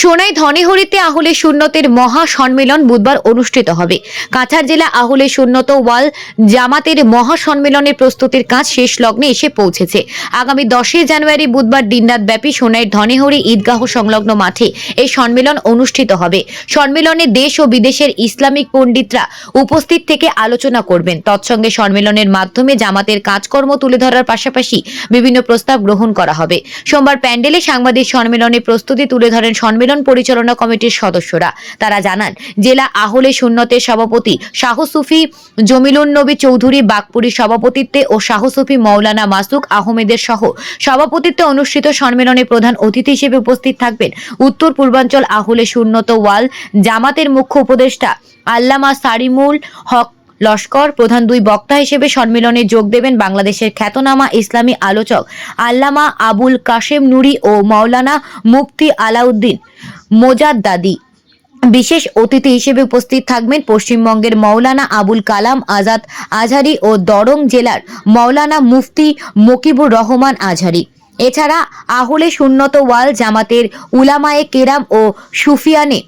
সোনাই ধনেহরিতে আহলে সুন্নতের মহা সম্মেলন বুধবার অনুষ্ঠিত হবে। কাছাড় জেলা আহলে সুন্নত ওয়াল জামাতের মহা সম্মেলনের প্রস্তুতির কাজ শেষ লগ্নে এসে পৌঁছেছে। আগামী দশই জানুয়ারি বুধবার দিনরাত ব্যাপী সোনাইয়ের ধনেহরি ঈদগাহ সংলগ্ন মাঠে এই সম্মেলন অনুষ্ঠিত হবে। সম্মেলনে দেশ ও বিদেশের ইসলামিক পণ্ডিতরা উপস্থিত থেকে আলোচনা করবেন। তৎসঙ্গে সম্মেলনের মাধ্যমে জামাতের কাজকর্ম তুলে ধরার পাশাপাশি বিভিন্ন প্রস্তাব গ্রহণ করা হবে। সোমবার প্যান্ডেলে সাংবাদিক সম্মেলনে প্রস্তুতি তুলে ধরেন সম্মেলন পরিচালনা কমিটির সদস্যরা। তারা জানান, জেলা আহলে সুন্নতের সভাপতি শাহ সুফি জমিলুন নবী চৌধুরী বাগপুরীর সভাপতিত্বে ও শাহ সুফি মৌলানা মাসুক আহমেদের সহ সভাপতিত্বে অনুষ্ঠিত সম্মেলনে প্রধান অতিথি হিসেবে উপস্থিত থাকবেন উত্তর পূর্বাঞ্চল আহলে সুন্নত ওয়াল জামাতের মুখ্য উপদেষ্টা আল্লামা সারিমুল হক লস্কর, প্রধান দুই বক্তা হিসেবে সম্মেলনে যোগ দেবেন বাংলাদেশের খ্যাতনামা ইসলামী আলোচক আল্লামা আবুল কাশেম নুরি ও মাওলানা মুফতি আলাউদ্দিন মোজাদ্দাদি। বিশেষ অতিথি হিসেবে উপস্থিত থাকবেন পশ্চিমবঙ্গের মৌলানা আবুল কালাম আজাদ আজহারি ও দরং জেলার মৌলানা মুফতি মকিবুর রহমান আজহারি। এছাড়া আহলে সুন্নত ওয়াল জামাতের উলামায়ে কেরাম ও সুফিয়ানে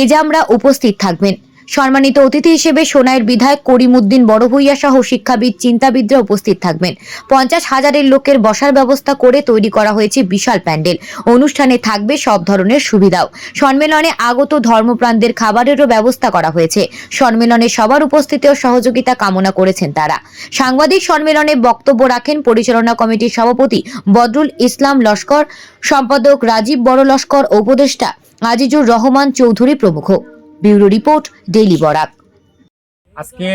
এজামরা উপস্থিত থাকবেন। সম্মানিত অতিথি হিসেবে সোনাইয়ের বিধায়ক করিমউদ্দিন বড়ভূইয়া সহ শিক্ষাবিদ, চিন্তাবিদরা উপস্থিত থাকবেন। পঞ্চাশ হাজারের লোকের বসার ব্যবস্থা করে তৈরি করা হয়েছে বিশাল প্যান্ডেল। অনুষ্ঠানে থাকবে সব ধরনের সুবিধাও। সম্মেলনে আগত ধর্মপ্রাণদের খাবারেরও ব্যবস্থা করা হয়েছে। সম্মেলনে সবার উপস্থিতি ও সহযোগিতা কামনা করেছেন তারা। সাংবাদিক সম্মেলনে বক্তব্য রাখেন পরিচালনা কমিটির সভাপতি বদরুল ইসলাম লস্কর, সম্পাদক রাজীব বড় লস্কর উপদেষ্টা আজিজুর রহমান চৌধুরী প্রমুখ। Bureau report, daily Barak. আজকে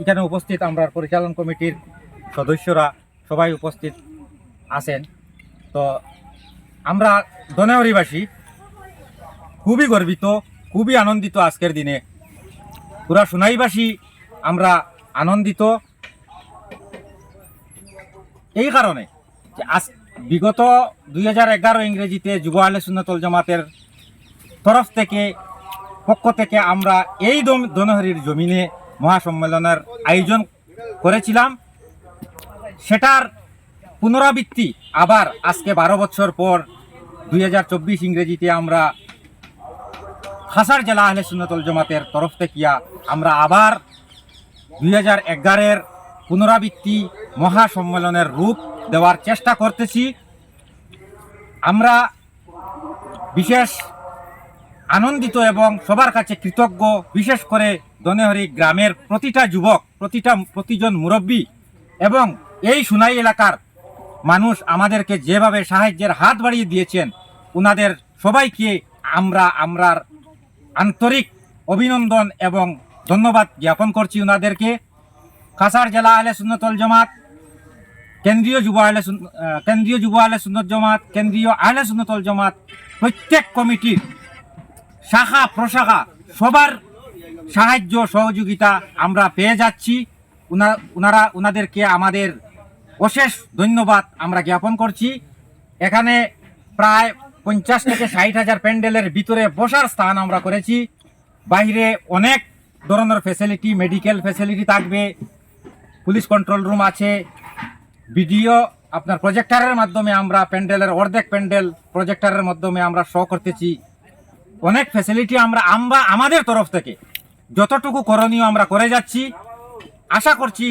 এখানে উপস্থিত আমরা পরিচালন কমিটির সদস্যরা সবাই উপস্থিত আছেন। তো আমরা দনাহরিবাসী খুবই গর্বিত, খুবই আনন্দিত আজকের দিনে। পুরা সোনাইবাসী আমরা আনন্দিত। এই কারণে যে আজ বিগত দুই হাজার এগারো ইংরেজিতে যুব আলে সুন্নতল জামাতের তরফ থেকে পক্ষ থেকে আমরা এই দনহরির জমিনে মহাসম্মেলনের আয়োজন করেছিলাম। সেটার পুনরাবৃত্তি আবার আজকে বারো বছর পর দুই হাজার চব্বিশ ইংরেজিতে আমরা খাসার জেলা আহলে সুন্নতল জমাতের তরফ থেকে আমরা আবার দুই হাজার এগারের পুনরাবৃত্তি মহাসম্মেলনের রূপ দেওয়ার চেষ্টা করতেছি। আমরা বিশেষ আনন্দিত এবং সবার কাছে কৃতজ্ঞ, বিশেষ করে দনেহরি গ্রামের প্রতিটা যুবক, প্রতিটা প্রতিজন মুরব্বী এবং এই সুনাই এলাকার মানুষ আমাদেরকে যেভাবে সাহায্যের হাত বাড়িয়ে দিয়েছেন ওনাদের সবাইকে আমরা, আমরার আন্তরিক অভিনন্দন এবং ধন্যবাদ জ্ঞাপন করছি ওনাদেরকে কাছাড় জেলা আহলে সুন্নতল জমাত, কেন্দ্রীয় যুব আহলে কেন্দ্রীয় যুব আহলে সুন্নত জমাত, কেন্দ্রীয় আহলে সুন্নতল জমাত, প্রত্যেক কমিটির শাখা প্রশাখা, সবার সাহায্য, সহযোগিতা আমরা পেয়ে যাচ্ছি। উনারা, উনাদেরকে আমাদের অশেষ ধন্যবাদ আমরা জ্ঞাপন করছি। এখানে প্রায় পঞ্চাশ থেকে ষাট হাজার প্যান্ডেলের ভিতরে বসার স্থান আমরা করেছি। বাইরে অনেক ধরনের ফেসিলিটি মেডিকেল ফেসিলিটি থাকবে। পুলিশ কন্ট্রোল রুম আছে। ভিডিও আপনার প্রজেক্টারের মাধ্যমে আমরা প্যান্ডেলের অর্ধেক প্যান্ডেল প্রজেক্টারের মাধ্যমে আমরা শো করতেছি। অনেক ফ্যাসিলিটি আমরা আমরা আমাদের তরফ থেকে যতটুকু করণীয় আমরা করে যাচ্ছি। আশা করছি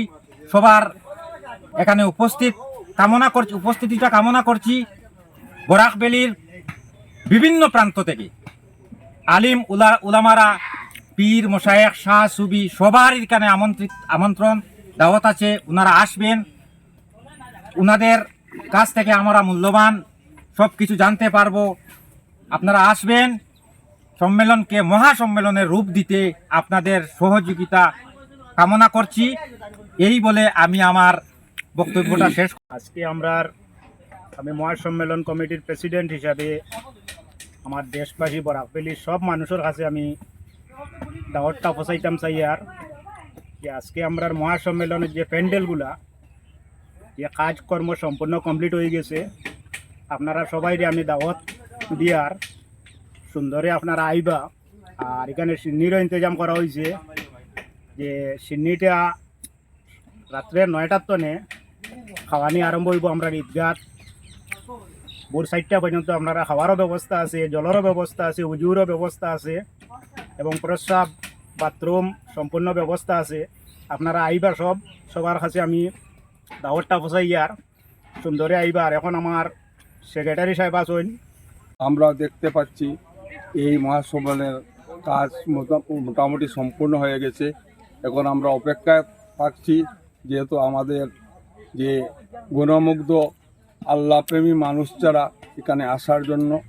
সবার এখানে উপস্থিত কামনা করছি, উপস্থিতিটা কামনা করছি বরাকবেলির বিভিন্ন প্রান্ত থেকে। আলিম উলা, উলামারা, পীর মোশায়েক শাহ, সুবি সবার এখানে আমন্ত্রিত, আমন্ত্রণ, দাওয়াত আছে ওনারা আসবেন। ওনাদের কাছ থেকে আমরা মূল্যবান সব কিছু জানতে পারব। আপনারা আসবেন। সম্মেলনকে মহাসম্মেলনের রূপ দিতে আপনাদের সহযোগিতা কামনা করছি। এই বলে আমি আমার বক্তব্যটা শেষ আজকে আমরা আমি মহাসম্মেলন কমিটির প্রেসিডেন্ট হিসাবে আমার দেশবাসী বরাকবেলির সব মানুষের কাছে আমি দাওয়াতটা পৌঁছাইতাম চাই আর। যে আজকে আমরা মহাসম্মেলনের যে প্যান্ডেলগুলা, যে কাজকর্ম সম্পূর্ণ কমপ্লিট হয়ে গেছে, আপনারা সবাই আমি দাওয়াত দিয়ার সুন্দরে আপনারা আইবা। আর এখানে সিন্নিরও ইন্তজাম করা হয়েছে যে সিন্নিটা রাত্রে নয়টার তনে খাওয়ানি আরম্ভ হইব আমরা ঈদগাহ। ভোর চারটা পর্যন্ত আপনারা খাওয়ারও ব্যবস্থা আছে, জলেরও ব্যবস্থা আছে, উজুরও ব্যবস্থা আছে এবং প্রস্রাব, বাথরুম সম্পূর্ণ ব্যবস্থা আছে। আপনারা আইবা সব, সবার কাছে আমি দাওয়াতটা আর সুন্দরে আইবার এখন আমার সেক্রেটারি সাহেব আছেন। আমরা দেখতে পাচ্ছি এই মহাসম্মেলনের কাজ মোটা- মোটামুটি সম্পূর্ণ হয়ে গেছে। এখন আমরা অপেক্ষায় থাকছি, যেহেতু আমাদের যে গুণমুগ্ধ, আল্লাহপ্রেমী মানুষ যারা এখানে আসার জন্য,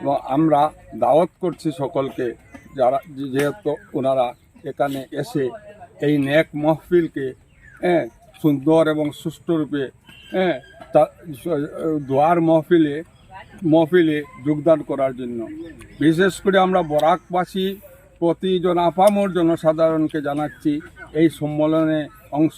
এবং আমরা দাওয়াত করছি সকলকে, যারা, যেহেতু ওনারা এখানে এসে এই নেক মহফিলকে হ্যাঁ সুন্দর এবং সুষ্ঠুরূপে হ্যাঁ দোয়ার মহফিলে মহফিলে যোগদান করার জন্য। বিশেষ করে আমরা বরাকবাসী প্রতিজন আপামর জনসাধারণকে জানাচ্ছি, এই সম্মেলনে অংশ